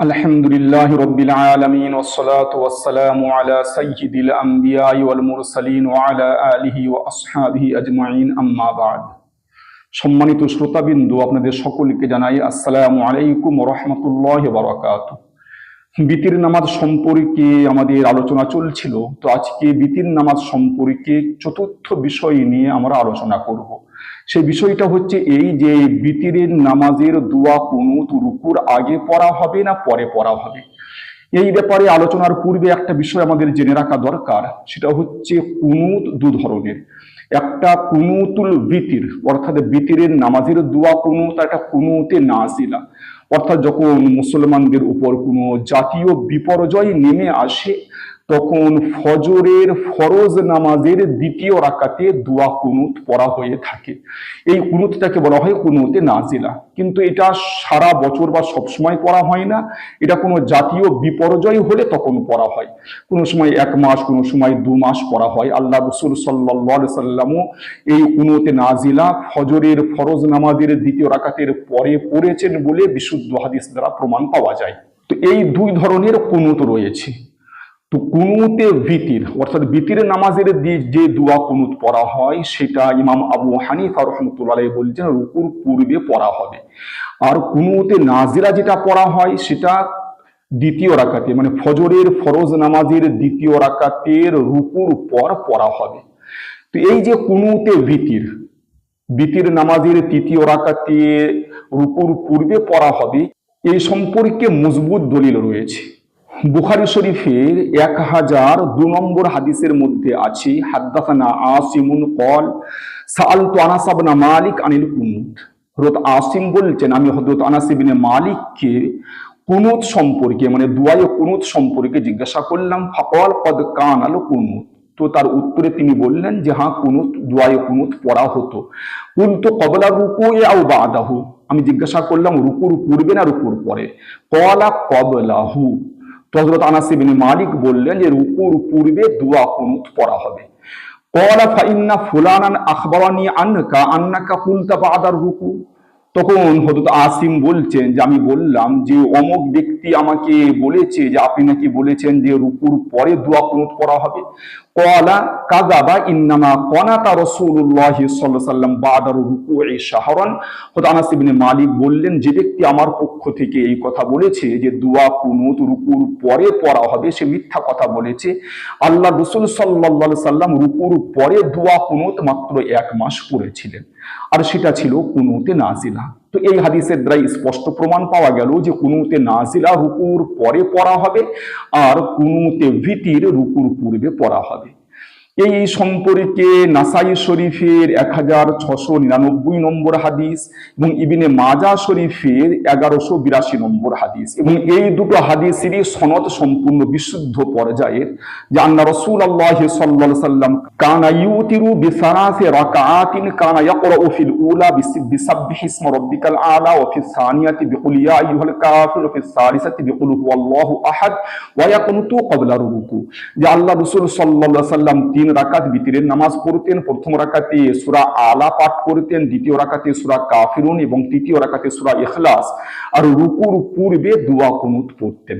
الحمد لله رب العالمين والصلاة والسلام على سيد الأنبياء والمرسلين وعلى آله وأصحابه أجمعين أما بعد সম্মানিত শ্রোতাবিন্দু আপনাদের সকলকে জানাই আসসালামু আলাইকুম রহমতুল্লাহ বারাকাত বিতির নামাজ সম্পর্কে আমাদের আলোচনা চলছিল তো আজকে বিতির নামাজ সম্পর্কে চতুর্থ বিষয় নিয়ে আমরা আলোচনা করব সেই বিষয়টা হচ্ছে এই যে বিতিরের নামাজের দোয়া কুনুত রুকুর আগে পড়া হবে না পরে পড়া হবে? এই ব্যাপারে আলোচনার পূর্বে একটা বিষয় আমাদের জেনে রাখা দরকার, সেটা হচ্ছে কুনুত দু ধরনের। একটা কুনুতুল বিতির, অর্থাৎ বিতিরের নামাজের দোয়া কুনুত একটা কুনুতে নাজিলা। অর্থাৎ যখন মুসলমানদের উপর কোনো জাতীয় বিপর্যয় নেমে আসে তখন ফজরের ফরজ নামাজের দ্বিতীয় রাকাতে দোয়া কুনুত পড়া হয়ে থাকে। এই কুনুতটাকে বলা হয় কুনুতে নাজিলা। কিন্তু এটা সারা বছর বা সবসময় পড়া হয় না। এটা কোনো জাতীয় বিপর্যয় হলে তখন পড়া হয়। কোনো সময় এক মাস, কোনো সময় দু মাস পড়া হয়। আল্লাহ রসুল সাল্লাহ সাল্লামও এই কুনুতে নাজিলা ফজরের ফরজ নামাজের দ্বিতীয় রাকাতের পরে পড়েছেন বলে বিশুদ্ধ হাদিস দ্বারা প্রমাণ পাওয়া যায়। তো এই দুই ধরনের কুনুত রয়েছে। তো কুনুতে ভিতির, অর্থাৎ ভিতির নামাজের যে দোয়া কুনুত পড়া হয়, সেটা ইমাম আবু হানিফা রহমতুল্লাহ বলছেন, রুকুর পূর্বে পড়া হবে। আর কুনুতে নাজিরা যেটা পড়া হয়, সেটা দ্বিতীয় রাকাতে মানে ফজরের ফরজ নামাজের দ্বিতীয় রাকাতের রুকুর পর পড়া হবে। তো এই যে কুনুতে ভিতির বিতির নামাজের তৃতীয় রাকাতে রুকুর পূর্বে পড়া হবে, এই সম্পর্কে মজবুত দলিল রয়েছে। বুখারি শরীফের এক হাজার দু নম্বর হাদিসের মধ্যে আছে, হাদ্দাসানা আসিমুন কল সাআলতু তো আনাসাবনা মালিক আনিল কুনুত। হযরত আসিম বলছেন, আমি হযরত আনাস ইবনে মালিককে কুনুত সম্পর্কে মানে দুয়ায়ে কুনুত সম্পর্কে জিজ্ঞাসা করলাম, ফাকাল পদ কান আল কুনুত? তো তার উত্তরে তিনি বললেন যে হ্যাঁ কুনুত, দুয়ায়ে কুনুত পড়া হতো। কুনতু কবলা রুকু আও বাদাহু? আমি জিজ্ঞাসা করলাম, রুকুর পূর্বে না রুকুর পরে? কলা কবলাহু। তো হযরত আনাস মালিক বললেন যে রুকুর পূর্বে দুয়া কুনুত পড়া হবে। কলা ফাইন্না ফুলানান আখবরানি আন্নাকা আন্নাকা কুলতা বাদার রুকু। তখন হজরত আসিম বলছেন যে, আমি বললাম যে, অমুক ব্যক্তি আমাকে বলেছে যে, আপনি নাকি বলেছেন যে রুকুর পরে দোয়া কুনুত পড়া হবে। কলা কাযাবা ইন্নামা কনাতা সাল্লাল্লাহু সাল্লাম বাদার শাহরান হযরত আনাস ইবনে মালিক বললেন যে ব্যক্তি আমার পক্ষ থেকে এই কথা বলেছে যে দোয়া কুনুত রুকুর পরে পড়া হবে সে মিথ্যা কথা বলেছে। আল্লাহ রাসূল সাল্লাল্লাহু সাল্লাম রুকুর পরে দোয়া কুনুত মাত্র এক মাস পড়েছিলেন। আর সেটা ছিল কুনুতে নাজিলা। তো এই হাদিসের দ্বারাই স্পষ্ট প্রমাণ পাওয়া গেল যে কুনুতে নাজিলা রুকুর পরে পড়া হবে আর কুনুতে ভীতির রুকুর পূর্বে পড়া হবে। এই সম্পর্কে নাসাই শরীফের এক হাজার ছশো নিরানব্বই নম্বর হাদিস এবং ইবিনে মাজা শরীফের এগারোশো বিরাশি নম্বর হাদিস এবং এই দুটো হাদিসেরই সনদ সম্পূর্ণ বিশুদ্ধ পর্যায়ের, যে আন্না রসুল আল্লাহ সাল্লাহ সাল্লাম কানা ইউতিরু বিসারাসে রাকাআতিন কানা ইয়াকরাউ ফিল উলা বিসাব্বিহি ইসমা রাব্বিকাল আলা ওয়া সানিয়াতি বিকুল ইয়া আইয়ুহাল কাফির ওয়া ফিস সালিসাতি আহাদ ওয়া ইয়াকুনুতু ক্বাবলা রুকু যে আল্লাহ রাসূল সাল্লাল্লাহু আলাইহি সাল্লাম তিন রাকাত বিতিরের নামাজ পড়তেন। প্রথম রাকাতে সুরা আলা পাঠ করতেন, দ্বিতীয় রাকাতে সুরা কাফিরুন এবং তৃতীয় রাকাতে সুরা ইখলাস। আর রুকুর পূর্বে দুয়া কুমুদ পড়তেন।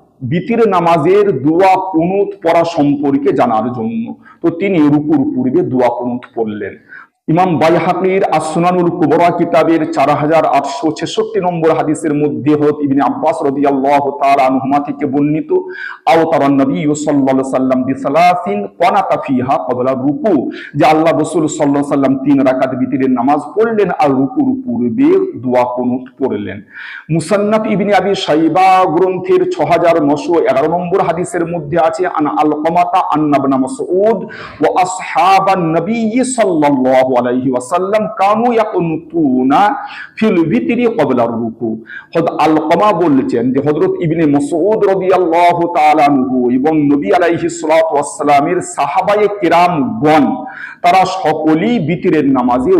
বিতির নামাজের দোয়া কুনুত পড়া সম্পর্কে জানার জন্য। তো তিনি রুকুর পূর্বে দোয়া কুনুত পড়লেন। ইমাম বাইহাকির আসনানুল কুবরা কিতাবের চার হাজার আটশো ছেষট্টি নম্বর হাদিসের মধ্যে হত ইবনে আব্বাস রাদিয়াল্লাহু তাআলা আনহুমা থেকে বর্ণিত আও তারান নবী আলাইহি সাল্লাম বিসালাসিন ফিহা ক্বাবলা রুকু, যে আল্লাহ সাল্লাল্লাহু আলাইহি সাল্লাম তিন রাকাত বিতিরের নামাজ পড়লেন আর রুকুর পূর্বে দোয়া কুনুত পড়লেন। মুসান্নাফ ইবনে আবি শাইবা গ্রন্থের 6911 নম্বর হাদিসের মধ্যে আছে, আন আলকামাতা আন্না আন্নাবনা মাসউদ ওয়া আসহাবান নবী সাল্লাল্লাহু তারা সকলেই বিতিরের নামাজে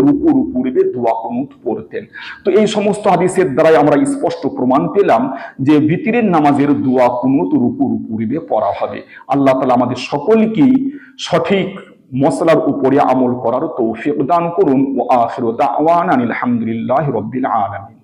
দোয়া কুনুত পড়তেন। তো এই সমস্ত হাদিসের দ্বারাই আমরা স্পষ্ট প্রমাণ পেলাম যে বিতিরের নামাজের দোয়া কুনুত রুকুর পড়া হবে। আল্লাহ তালা আমাদের সকলকেই সঠিক মশলার উপরে আমল করার তৌফিক দান করুন ও আখির দাওয়ান আলহামদুলিল্লাহ রবিল আলামিন।